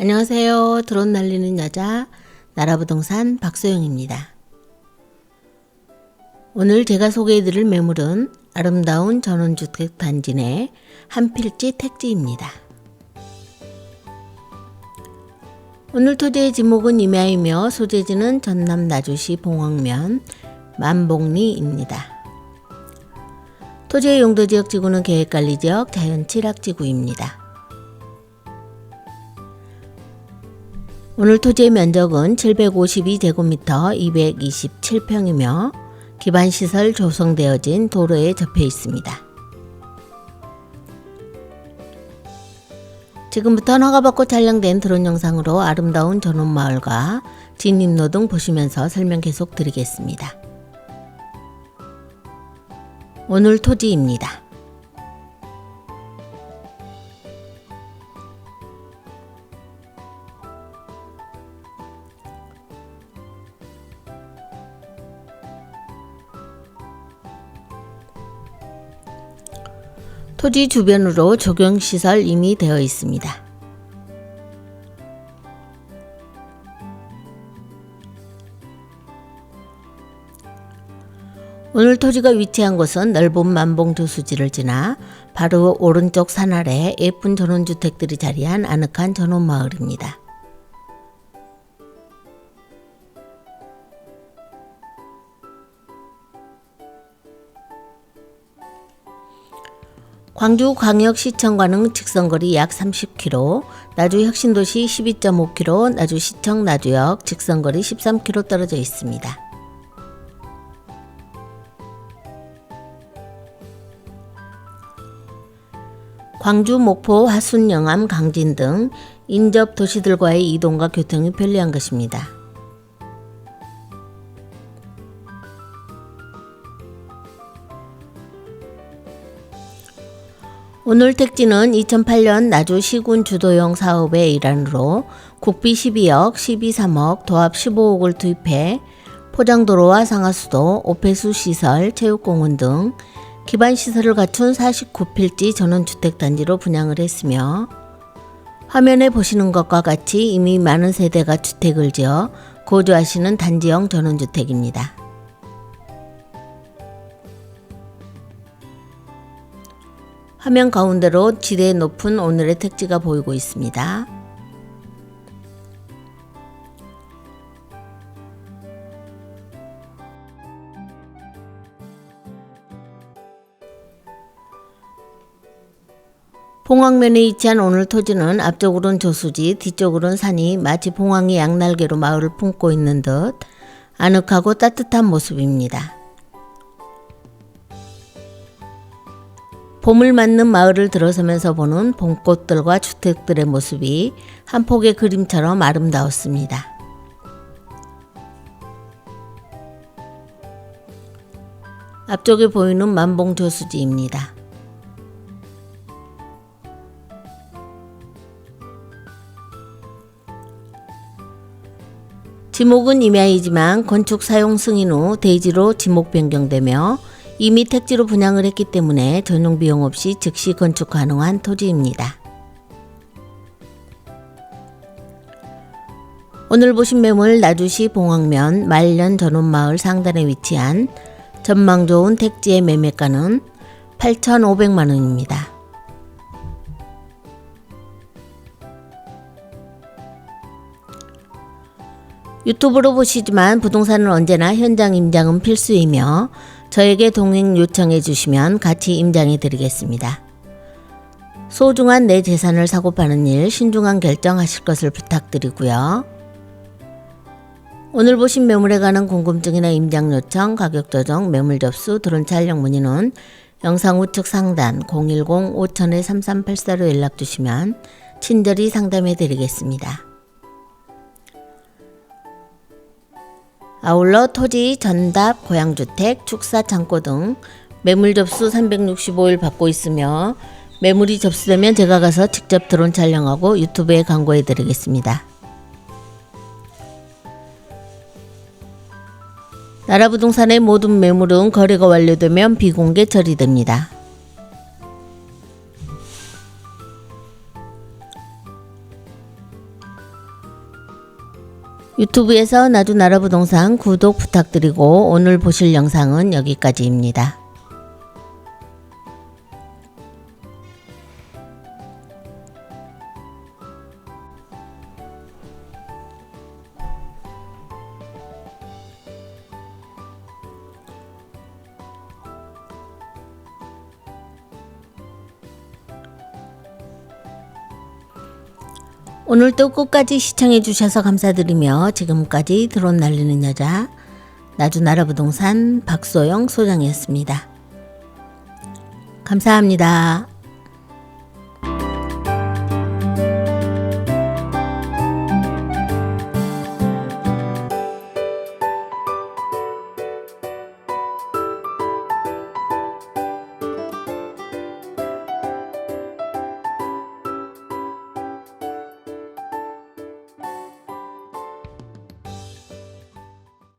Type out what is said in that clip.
안녕하세요. 드론 날리는 여자 나라부동산 박소영입니다. 오늘 제가 소개해드릴 매물은 아름다운 전원주택 단지 내 한필지 택지입니다. 오늘 토지의 지목은 임야이며 소재지는 전남 나주시 봉황면 만복리입니다. 토지의 용도지역 지구는 계획관리지역 자연취락지구입니다. 오늘 토지의 면적은 752제곱미터 227평이며 기반시설 조성되어진 도로에 접해 있습니다. 지금부터 허가받고 촬영된 드론 영상으로 아름다운 전원마을과 진입로 등 보시면서 설명 계속 드리겠습니다. 오늘 토지입니다. 토지 주변으로 조경시설 이미 되어 있습니다. 오늘 토지가 위치한 곳은 넓은 만봉조수지를 지나 바로 오른쪽 산 아래 예쁜 전원주택들이 자리한 아늑한 전원마을입니다. 광주광역시청과는 직선거리 약 30km, 나주혁신도시 12.5km, 나주시청 나주역 직선거리 13km 떨어져 있습니다. 광주, 목포, 화순, 영암, 강진 등 인접 도시들과의 이동과 교통이 편리한 것입니다. 오늘 택지는 2008년 나주 시군 주도형 사업의 일환으로 국비 12억, 12.3억, 도합 15억을 투입해 포장도로와 상하수도, 오폐수 시설, 체육공원 등 기반 시설을 갖춘 49필지 전원주택단지로 분양을 했으며 화면에 보시는 것과 같이 이미 많은 세대가 주택을 지어 거주하시는 단지형 전원주택입니다. 화면 가운데로 지대 높은 오늘의 택지가 보이고 있습니다. 봉황면에 위치한 오늘 토지는 앞쪽으로는 조수지, 뒤쪽으로는 산이 마치 봉황이 양날개로 마을을 품고 있는 듯 아늑하고 따뜻한 모습입니다. 봄을 맞는 마을을 들어서면서 보는 봄꽃들과 주택들의 모습이 한 폭의 그림처럼 아름다웠습니다. 앞쪽에 보이는 만봉조수지입니다. 지목은 임야이지만 건축 사용 승인 후 대지로 지목 변경되며 이미 택지로 분양을 했기 때문에 전용 비용 없이 즉시 건축 가능한 토지입니다. 오늘 보신 매물 나주시 봉황면 말년 전원마을 상단에 위치한 전망 좋은 택지의 매매가는 8,500만 원입니다. 유튜브로 보시지만 부동산은 언제나 현장 임장은 필수이며 저에게 동행 요청해 주시면 같이 임장해 드리겠습니다. 소중한 내 재산을 사고 파는 일 신중한 결정하실 것을 부탁드리고요. 오늘 보신 매물에 관한 궁금증이나 임장 요청, 가격 조정, 매물 접수, 드론 촬영 문의는 영상 우측 상단 010-5000-3384로 연락 주시면 친절히 상담해 드리겠습니다. 아울러 토지, 전답, 고향주택, 축사, 창고 등 매물 접수 365일 받고 있으며 매물이 접수되면 제가 가서 직접 드론 촬영하고 유튜브에 광고해 드리겠습니다. 나라부동산의 모든 매물은 거래가 완료되면 비공개 처리됩니다. 유튜브에서 나주 나라 부동산 구독 부탁드리고 오늘 보실 영상은 여기까지입니다. 오늘도 끝까지 시청해 주셔서 감사드리며 지금까지 드론 날리는 여자 나주 나라 부동산 박소영 소장이었습니다. 감사합니다.